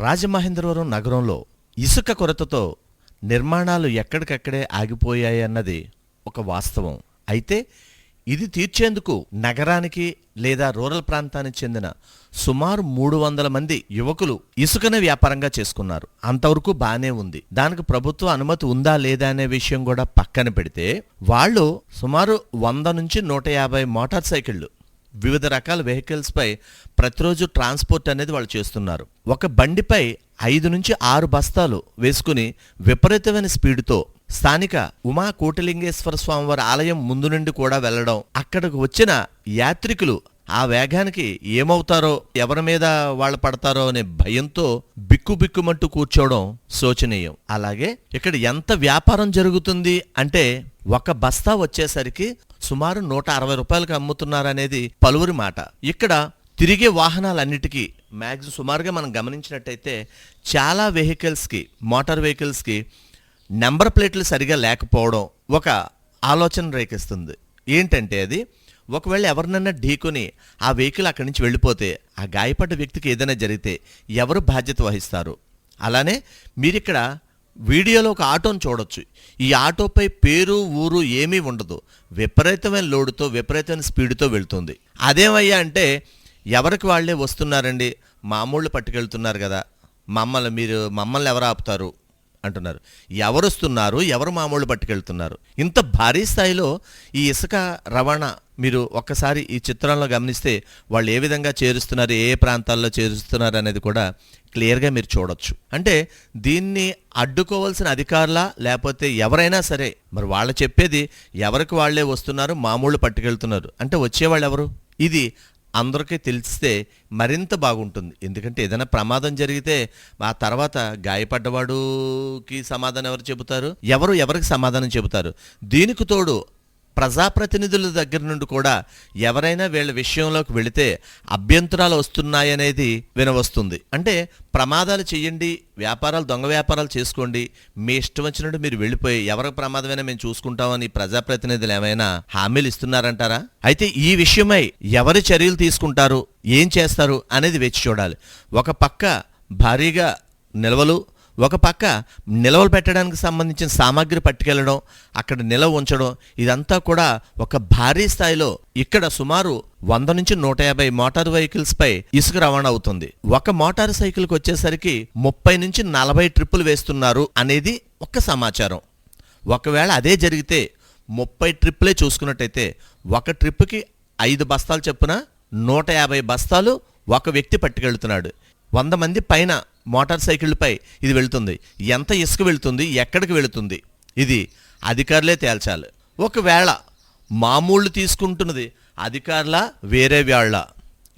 రాజమహేంద్రవరం నగరంలో ఇసుక కొరతతో నిర్మాణాలు ఎక్కడికక్కడే ఆగిపోయాయి అన్నది ఒక వాస్తవం. అయితే ఇది తీర్చేందుకు నగరానికి లేదా రూరల్ ప్రాంతానికి చెందిన సుమారు మూడు వందల మంది యువకులు ఇసుకను వ్యాపారంగా చేసుకున్నారు. అంతవరకు బానే ఉంది. దానికి ప్రభుత్వ అనుమతి ఉందా లేదా అనే విషయం కూడా పక్కన పెడితే వాళ్ళు సుమారు వంద నుంచి నూట యాభై మోటార్ సైకిళ్ళు వివిధ రకాల వెహికల్స్పై ప్రతిరోజు ట్రాన్స్పోర్ట్ అనేది వాళ్ళు చేస్తున్నారు. ఒక బండిపై ఐదు నుంచి ఆరు బస్తాలు వేసుకుని విపరీతమైన స్పీడ్తో స్థానిక ఉమా కోటలింగేశ్వర స్వామివారి ఆలయం ముందు నుండి కూడా వెళ్ళడం అక్కడకు వచ్చిన యాత్రికులు ఆ వేగానికి ఏమవుతారో ఎవరి మీద వాళ్ళు పడతారో అనే భయంతో బిక్కుబిక్కుమంటూ కూర్చోవడం శోచనీయం. అలాగే ఇక్కడ ఎంత వ్యాపారం జరుగుతుంది అంటే ఒక బస్తా వచ్చేసరికి సుమారు నూట అరవై రూపాయలకు అమ్ముతున్నారనేది పలువురి మాట. ఇక్కడ తిరిగే వాహనాలన్నిటికీ మ్యాక్సిమం సుమారుగా మనం గమనించినట్టయితే చాలా వెహికల్స్కి మోటార్ వెహికల్స్కి నెంబర్ ప్లేట్లు సరిగా లేకపోవడం ఒక ఆలోచన రేకిస్తుంది. ఏంటంటే అది ఒకవేళ ఎవరినన్నా ఢీకొని ఆ వెహికల్ అక్కడి నుంచి వెళ్ళిపోతే ఆ గాయపడ్డ వ్యక్తికి ఏదైనా జరిగితే ఎవరు బాధ్యత వహిస్తారు? అలానే మీరిక్కడ వీడియోలో ఒక ఆటోను చూడొచ్చు. ఈ ఆటోపై పేరు ఊరు ఏమీ ఉండదు. విపరీతమైన లోడుతో విపరీతమైన స్పీడ్తో వెళ్తుంది. అదేమయ్యా అంటే ఎవరికి వాళ్ళే వస్తున్నారండి? మామూళ్ళు పట్టుకెళ్తున్నారు కదా. మమ్మల్ని మీరు మమ్మల్ని ఎవరు ఆపుతారు? అంటున్నారు. ఎవరు వస్తున్నారు ఎవరు మామూలు పట్టుకెళ్తున్నారు? ఇంత భారీ స్థాయిలో ఈ ఇసుక రవాణా మీరు ఒక్కసారి ఈ చిత్రంలో గమనిస్తే వాళ్ళు ఏ విధంగా చేరుస్తున్నారు? ఏ ప్రాంతాల్లో చేరుస్తున్నారు అనేది కూడా క్లియర్గా మీరు చూడొచ్చు. అంటే దీన్ని అడ్డుకోవాల్సిన అధికారులా లేకపోతే ఎవరైనా సరే మరి వాళ్ళు చెప్పేది ఎవరికి వాళ్ళే వస్తున్నారు? మామూలు పట్టుకెళ్తున్నారు. అంటే వచ్చేవాళ్ళు ఎవరు? ఇది అందరికీ తెలిస్తే మరింత బాగుంటుంది. ఎందుకంటే ఏదైనా ప్రమాదం జరిగితే ఆ తర్వాత గాయపడ్డవాడుకి సమాధానం ఎవరు చెబుతారు? ఎవరు ఎవరికి సమాధానం చెబుతారు? దీనికి తోడు ప్రజాప్రతినిధుల దగ్గర నుండి కూడా ఎవరైనా వీళ్ళ విషయంలోకి వెళితే అభ్యంతరాలు వస్తున్నాయనేది వినవస్తుంది. అంటే ప్రమాదాలు చేయండి వ్యాపారాలు దొంగ వ్యాపారాలు చేసుకోండి మీ ఇష్టం వచ్చినట్టు మీరు వెళ్ళిపోయి ఎవరికి ప్రమాదమైనా మేము చూసుకుంటామని ప్రజాప్రతినిధులు ఏమైనా హామీలు ఇస్తున్నారంటారా? అయితే ఈ విషయమై ఎవరి చర్యలు తీసుకుంటారు ఏం చేస్తారు అనేది వేచి చూడాలి. ఒక పక్క భారీగా నిల్వలు ఒక పక్క నిల్వలు పెట్టడానికి సంబంధించిన సామాగ్రి పట్టుకెళ్ళడం అక్కడ నిల్వ ఉంచడం ఇదంతా కూడా ఒక భారీ స్థాయిలో ఇక్కడ సుమారు వంద నుంచి నూట యాభై మోటార్ వెహికల్స్ పై ఇసుక రవాణా అవుతుంది. ఒక మోటార్ సైకిల్కి వచ్చేసరికి ముప్పై నుంచి నలభై ట్రిప్పులు వేస్తున్నారు అనేది ఒక సమాచారం. ఒకవేళ అదే జరిగితే ముప్పై ట్రిప్పులే చూసుకున్నట్టయితే ఒక ట్రిప్పుకి ఐదు బస్తాలు చెప్పున నూట యాభై బస్తాలు ఒక వ్యక్తి పట్టుకెళ్తున్నాడు. వంద మంది పైన మోటార్ సైకిళ్ళపై ఇది వెళుతుంది. ఎంత ఇసుక వెళుతుంది? ఎక్కడికి వెళుతుంది? ఇది అధికారులే తేల్చాలి. ఒకవేళ మామూళ్ళు తీసుకుంటున్నది అధికారుల వేరే వాళ్ళ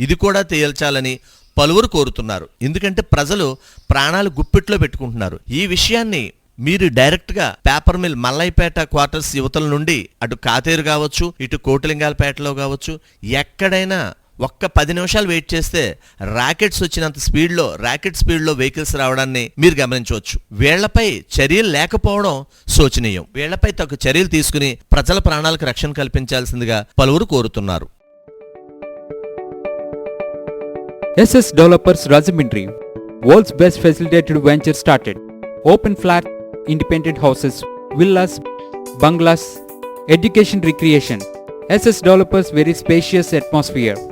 ఇది కూడా తేల్చాలని పలువురు కోరుతున్నారు. ఎందుకంటే ప్రజలు ప్రాణాలు గుప్పిట్లో పెట్టుకుంటున్నారు. ఈ విషయాన్ని మీరు డైరెక్ట్గా పేపర్ మిల్ మల్లైపేట క్వార్టర్స్ యువతల నుండి అటు కాతేరు కావచ్చు ఇటు కోటిలింగాలపేటలో కావచ్చు ఎక్కడైనా ఒక్క పది నిమిషాలు వెయిట్ చేస్తే రాకెట్స్ వచ్చినంత స్పీడ్లో రాకెట్ స్పీడ్లో వెహికల్స్ రావడాన్ని మీరు గమనించవచ్చు. వీళ్ళపై చర్యలు లేకపోవడం శోచనీయం. వీళ్ళపై తగు చర్యలు తీసుకుని ప్రజల ప్రాణాలకు రక్షణ కల్పించాల్సిందిగా పలువురు కోరుతున్నారు. SS developers Rajahmundry world's best facilitated venture started. Open flat independent houses villas bungalows education recreation. SS developers very spacious atmosphere.